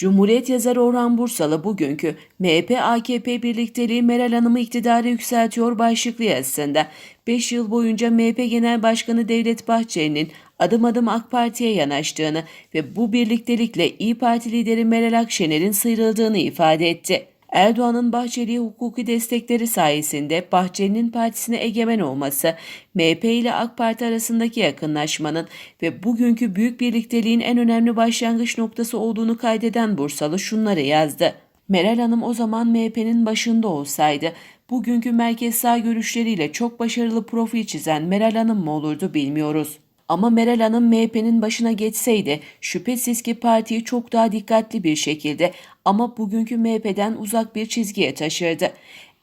Cumhuriyet yazarı Orhan Bursalı bugünkü MHP-AKP birlikteliği Meral Hanım'ı iktidara yükseltiyor başlıklı yazısında 5 yıl boyunca MHP Genel Başkanı Devlet Bahçeli'nin adım adım AK Parti'ye yanaştığını ve bu birliktelikle İyi Parti lideri Meral Akşener'in sıyrıldığını ifade etti. Erdoğan'ın Bahçeli'ye hukuki destekleri sayesinde Bahçeli'nin partisine egemen olması, MHP ile AK Parti arasındaki yakınlaşmanın ve bugünkü büyük birlikteliğin en önemli başlangıç noktası olduğunu kaydeden Bursalı şunları yazdı. Meral Hanım o zaman MHP'nin başında olsaydı, bugünkü merkez sağ görüşleriyle çok başarılı profil çizen Meral Hanım mı olurdu bilmiyoruz. Ama Meral Hanım MHP'nin başına geçseydi şüphesiz ki partiyi çok daha dikkatli bir şekilde ama bugünkü MHP'den uzak bir çizgiye taşırdı.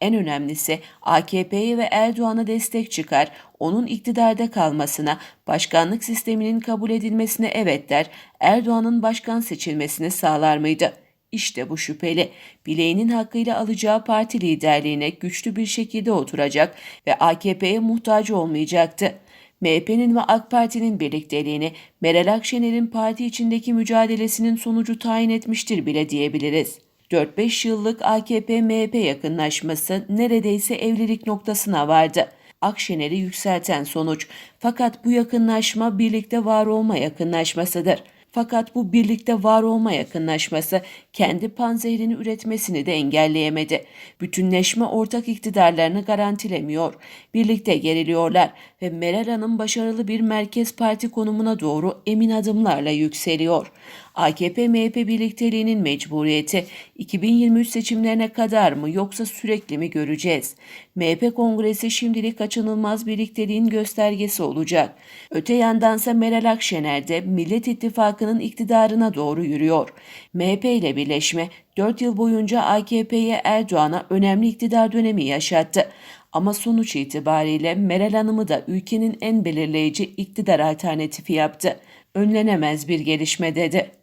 En önemlisi AKP'ye ve Erdoğan'a destek çıkar, onun iktidarda kalmasına, başkanlık sisteminin kabul edilmesine evet der, Erdoğan'ın başkan seçilmesini sağlar mıydı? İşte bu şüpheli. Bileğinin hakkıyla alacağı parti liderliğine güçlü bir şekilde oturacak ve AKP'ye muhtaç olmayacaktı. MHP'nin ve AK Parti'nin birlikteliğini Meral Akşener'in parti içindeki mücadelesinin sonucu tayin etmiştir bile diyebiliriz. 4-5 yıllık AKP-MHP yakınlaşması neredeyse evlilik noktasına vardı. Akşener'i yükselten sonuç. Fakat bu yakınlaşma birlikte var olma yakınlaşmasıdır. Fakat bu birlikte var olma yakınlaşması kendi panzehrini üretmesini de engelleyemedi. Bütünleşme ortak iktidarlarını garantilemiyor. Birlikte geriliyorlar ve Meral Hanım başarılı bir merkez parti konumuna doğru emin adımlarla yükseliyor. AKP-MHP birlikteliğinin mecburiyeti 2023 seçimlerine kadar mı yoksa sürekli mi göreceğiz? MHP kongresi şimdilik kaçınılmaz birlikteliğin göstergesi olacak. Öte yandansa Meral Akşener de Millet İttifakı'nın iktidarına doğru yürüyor. MHP ile birleşme 4 yıl boyunca AKP'ye Erdoğan'a önemli iktidar dönemi yaşattı. Ama sonuç itibariyle Meral Hanım'ı da ülkenin en belirleyici iktidar alternatifi yaptı. Önlenemez bir gelişme dedi.